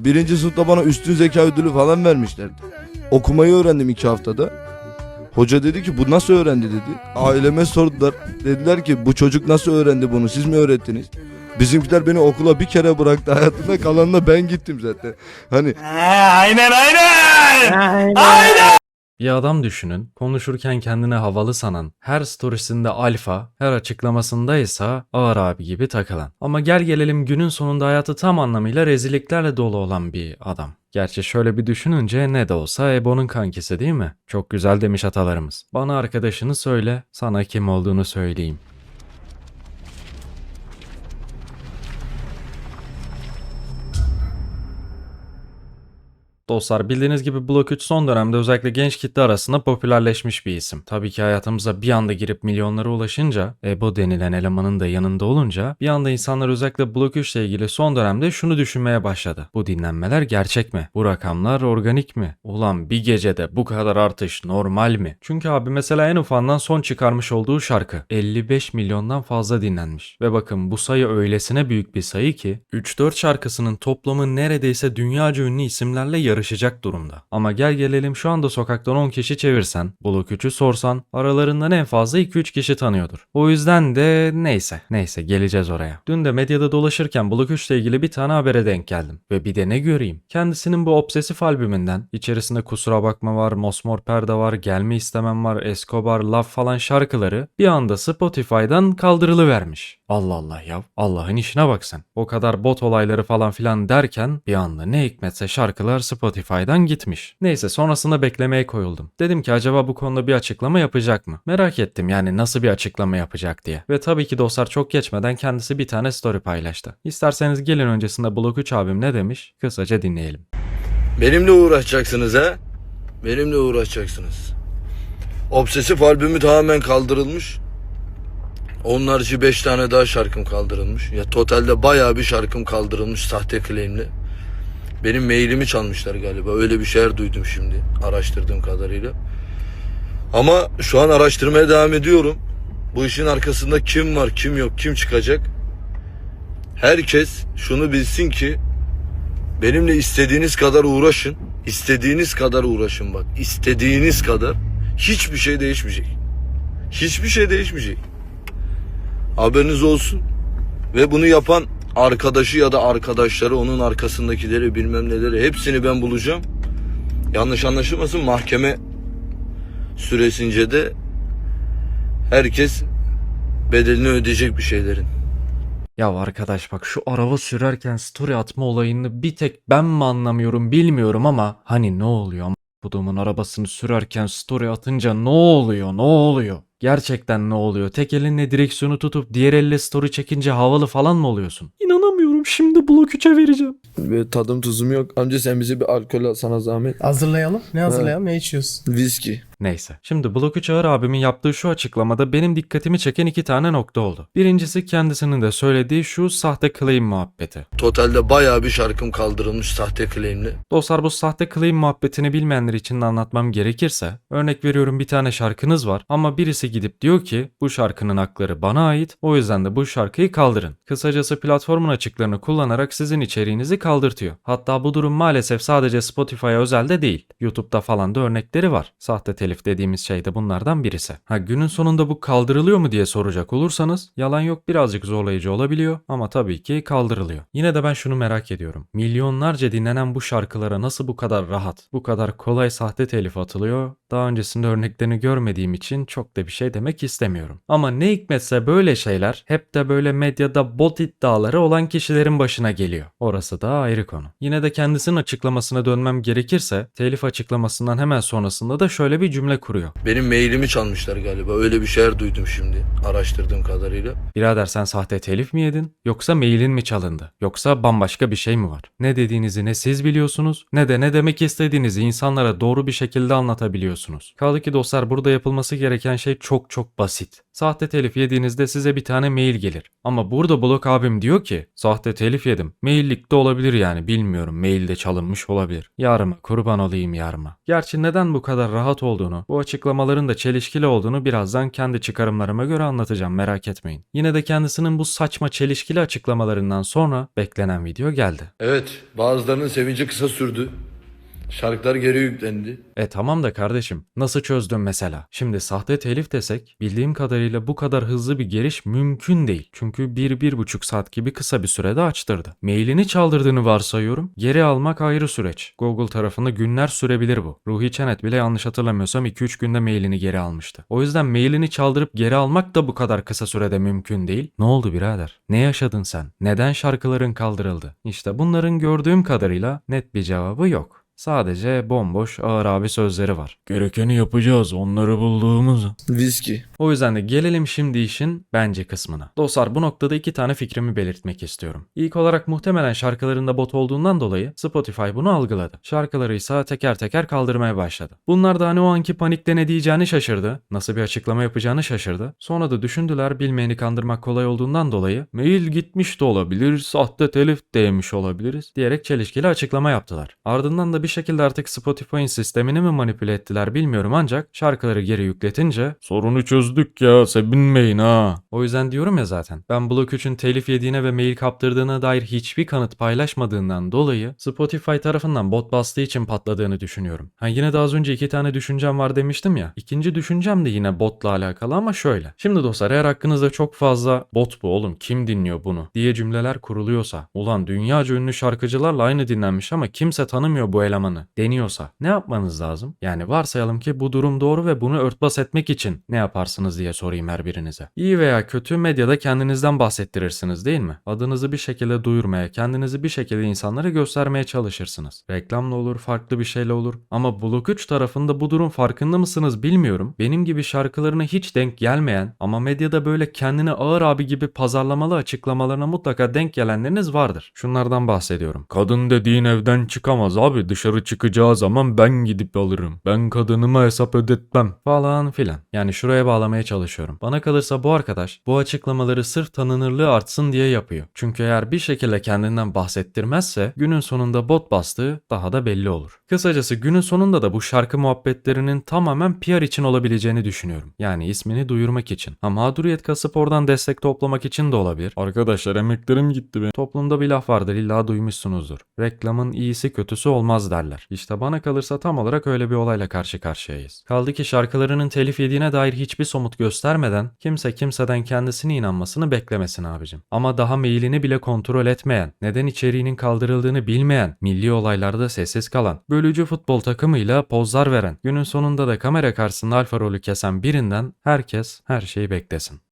Birinci sınıfta bana üstün zeka ödülü falan vermişlerdi. Okumayı öğrendim iki haftada. Hoca dedi ki bu nasıl öğrendi dedi. Aileme sordular. Dediler ki bu çocuk nasıl öğrendi bunu siz mi öğrettiniz? Bizimkiler beni okula bir kere bıraktı hayatında kalanına ben gittim zaten. Hani Bir adam düşünün, konuşurken kendine havalı sanan, her storiesinde alfa, her açıklamasında ise ağır abi gibi takılan. Ama gel gelelim günün sonunda hayatı tam anlamıyla rezilliklerle dolu olan bir adam. Gerçi şöyle bir düşününce ne de olsa Ebo'nun kankisi değil mi? Çok güzel demiş atalarımız. Bana arkadaşını söyle, sana kim olduğunu söyleyeyim. Dostlar bildiğiniz gibi Blok 3 son dönemde özellikle genç kitle arasında popülerleşmiş bir isim. Tabii ki hayatımıza bir anda girip milyonlara ulaşınca, Ebo denilen elemanın da yanında olunca bir anda insanlar özellikle Blok 3 ile ilgili son dönemde şunu düşünmeye başladı. Bu dinlenmeler gerçek mi? Bu rakamlar organik mi? Ulan bir gecede bu kadar artış normal mi? Çünkü abi mesela en ufandan son çıkarmış olduğu şarkı 55 milyondan fazla dinlenmiş. Ve bakın bu sayı öylesine büyük bir sayı ki 3-4 şarkısının toplamı neredeyse dünyaca ünlü isimlerle yarışacak durumda. Ama gel gelelim şu anda sokaktan 10 kişi çevirsen, Blok 3'ü sorsan aralarından en fazla 2-3 kişi tanıyordur. O yüzden de neyse, neyse geleceğiz oraya. Dün de medyada dolaşırken Blok 3 ile ilgili bir tane habere denk geldim. Ve bir de ne göreyim? Kendisinin bu obsesif albümünden içerisinde kusura bakma var, Mosmor Perde var, Gelme istemem var, Escobar, Love falan şarkıları bir anda Spotify'dan kaldırılıvermiş. Allah Allah ya. Allah'ın işine bak sen. O kadar bot olayları falan filan derken bir anda ne hikmetse şarkılar Spotify'dan gitmiş. Neyse sonrasında beklemeye koyuldum. Dedim ki acaba bu konuda bir açıklama yapacak mı? Merak ettim yani nasıl bir açıklama yapacak diye. Ve tabii ki dostlar çok geçmeden kendisi bir tane story paylaştı. İsterseniz gelin öncesinde Blok 3 abim ne demiş? Kısaca dinleyelim. Benimle uğraşacaksınız ha? Benimle uğraşacaksınız. Obsesif albümü tamamen kaldırılmış. Onun harici 5 tane daha şarkım kaldırılmış. Ya totalde bayağı bir şarkım kaldırılmış sahte claimli. Benim mailimi çalmışlar galiba. Öyle bir şeyler duydum şimdi araştırdığım kadarıyla. Ama şu an araştırmaya devam ediyorum. Bu işin arkasında kim var, kim yok, kim çıkacak? Herkes şunu bilsin ki Benimle istediğiniz kadar uğraşın. İstediğiniz kadar uğraşın bak. İstediğiniz kadar. Hiçbir şey değişmeyecek. Hiçbir şey değişmeyecek. Haberiniz olsun. Ve bunu yapan arkadaşı ya da arkadaşları, onun arkasındakileri bilmem neleri hepsini ben bulacağım. Yanlış anlaşılmasın mahkeme süresince de herkes bedelini ödeyecek bir şeylerin. Ya arkadaş bak şu araba sürerken story atma olayını bir tek ben mi anlamıyorum bilmiyorum ama hani ne oluyor budumun arabasını sürerken story atınca ne oluyor ne oluyor? Gerçekten ne oluyor? Tek elinle direksiyonu tutup diğer elle story çekince havalı falan mı oluyorsun? İnanamıyorum şimdi blok 3'e vereceğim. Ve tadım tuzum yok. Amca sen bize bir alkol al sana zahmet. Hazırlayalım. Ne hazırlayalım? Ne içiyorsun? Viski. Neyse. Şimdi Blok 3 Ağır abimin yaptığı şu açıklamada benim dikkatimi çeken iki tane nokta oldu. Birincisi kendisinin de söylediği şu sahte claim muhabbeti. Totalde bayağı bir şarkım kaldırılmış sahte claimli. Dostlar bu sahte claim muhabbetini bilmeyenler için anlatmam gerekirse, örnek veriyorum bir tane şarkınız var ama birisi gidip diyor ki bu şarkının hakları bana ait o yüzden de bu şarkıyı kaldırın. Kısacası platformun açıklarını kullanarak sizin içeriğinizi kaldırtıyor. Hatta bu durum maalesef sadece Spotify'a özel de değil. YouTube'da falan da örnekleri var. Sahte telif dediğimiz şey de bunlardan birisi. Ha günün sonunda bu kaldırılıyor mu diye soracak olursanız yalan yok birazcık zorlayıcı olabiliyor ama tabii ki kaldırılıyor. Yine de ben şunu merak ediyorum. Milyonlarca dinlenen bu şarkılara nasıl bu kadar rahat, bu kadar kolay sahte telif atılıyor? Daha öncesinde örneklerini görmediğim için çok da bir şey demek istemiyorum. Ama ne hikmetse böyle şeyler hep de böyle medyada bot iddiaları olan kişilerin başına geliyor. Orası da ayrı konu. Yine de kendisinin açıklamasına dönmem gerekirse telif açıklamasından hemen sonrasında da şöyle bir cümle kuruyor. Benim mailimi çalmışlar galiba. Öyle bir şeyler duydum şimdi araştırdığım kadarıyla. Birader sen sahte telif mi yedin? Yoksa mailin mi çalındı? Yoksa bambaşka bir şey mi var? Ne dediğinizi ne siz biliyorsunuz ne de ne demek istediğinizi insanlara doğru bir şekilde anlatabiliyorsunuz. Kaldı ki dostlar burada yapılması gereken şey çok çok basit. Sahte telif yediğinizde size bir tane mail gelir. Ama burada blok abim diyor ki sahte telif yedim. Maillik de olabilir yani bilmiyorum. Mailde çalınmış olabilir. Yarıma kurban olayım yarıma. Gerçi neden bu kadar rahat olduğunu, bu açıklamaların da çelişkili olduğunu birazdan kendi çıkarımlarıma göre anlatacağım merak etmeyin. Yine de kendisinin bu saçma çelişkili açıklamalarından sonra beklenen video geldi. Evet bazılarının sevinci kısa sürdü. Şarkılar geri yüklendi. E tamam da kardeşim nasıl çözdün mesela? Şimdi sahte telif desek bildiğim kadarıyla bu kadar hızlı bir giriş mümkün değil. Çünkü 1-1,5 saat gibi kısa bir sürede açtırdı. Mailini çaldırdığını varsayıyorum. Geri almak ayrı süreç. Google tarafında günler sürebilir bu. Ruhi Çenet bile yanlış hatırlamıyorsam 2-3 günde mailini geri almıştı. O yüzden mailini çaldırıp geri almak da bu kadar kısa sürede mümkün değil. Ne oldu birader? Ne yaşadın sen? Neden şarkıların kaldırıldı? İşte bunların gördüğüm kadarıyla net bir cevabı yok. Sadece bomboş ağır abi sözleri var. Gerekeni yapacağız onları bulduğumuz. Viski. O yüzden de gelelim şimdi işin bence kısmına. Dostlar bu noktada iki tane fikrimi belirtmek istiyorum. İlk olarak muhtemelen şarkılarında bot olduğundan dolayı Spotify bunu algıladı. Şarkıları ise teker teker kaldırmaya başladı. Bunlar da hani o anki panikte ne diyeceğini şaşırdı. Nasıl bir açıklama yapacağını şaşırdı. Sonra da düşündüler bilmeyeni kandırmak kolay olduğundan dolayı mail gitmiş de olabilir, sahte telif değmiş olabiliriz diyerek çelişkili açıklama yaptılar. Ardından da bir şekilde artık Spotify'ın sistemini mi manipüle ettiler bilmiyorum ancak şarkıları geri yükletince sorunu çözdük ya sevinmeyin ha. O yüzden diyorum ya zaten ben Blok 3'ün telif yediğine ve mail kaptırdığına dair hiçbir kanıt paylaşmadığından dolayı Spotify tarafından bot bastığı için patladığını düşünüyorum. Ha yine de az önce iki tane düşüncem var demiştim ya. İkinci düşüncem de yine botla alakalı ama şöyle. Şimdi dostlar eğer hakkınızda çok fazla bot bu oğlum kim dinliyor bunu diye cümleler kuruluyorsa ulan dünyaca ünlü şarkıcılarla aynı dinlenmiş ama kimse tanımıyor bu elemanı deniyorsa ne yapmanız lazım? Yani varsayalım ki bu durum doğru ve bunu örtbas etmek için ne yaparsınız diye sorayım her birinize. İyi veya kötü medyada kendinizden bahsettirirsiniz değil mi? Adınızı bir şekilde duyurmaya, kendinizi bir şekilde insanlara göstermeye çalışırsınız. Reklamla olur, farklı bir şeyle olur. Ama Blok 3 tarafında bu durum farkında mısınız bilmiyorum. Benim gibi şarkılarına hiç denk gelmeyen ama medyada böyle kendini ağır abi gibi pazarlamalı açıklamalarına mutlaka denk gelenleriniz vardır. Şunlardan bahsediyorum. Kadın dediğin evden çıkamaz abi dışarı çıkacağı zaman ben gidip alırım. Ben kadınıma hesap ödetmem falan filan. Yani şuraya bağlamaya çalışıyorum. Bana kalırsa bu arkadaş bu açıklamaları sırf tanınırlığı artsın diye yapıyor. Çünkü eğer bir şekilde kendinden bahsettirmezse günün sonunda bot bastığı daha da belli olur. Kısacası günün sonunda da bu şarkı muhabbetlerinin tamamen PR için olabileceğini düşünüyorum. Yani ismini duyurmak için. Ha mağduriyet kasıp oradan destek toplamak için de olabilir. Arkadaşlar emeklerim gitti be. Toplumda bir laf vardır illa duymuşsunuzdur. Reklamın iyisi kötüsü olmaz derler. İşte bana kalırsa tam olarak öyle bir olayla karşı karşıyayız. Kaldı ki şarkılarının telif yediğine dair hiçbir somut göstermeden kimse kimseden kendisine inanmasını beklemesin abicim. Ama daha mailini bile kontrol etmeyen, neden içeriğinin kaldırıldığını bilmeyen, milli olaylarda sessiz kalan, bölücü futbol takımıyla pozlar veren, günün sonunda da kamera karşısında alfa rolü kesen birinden herkes her şeyi beklesin.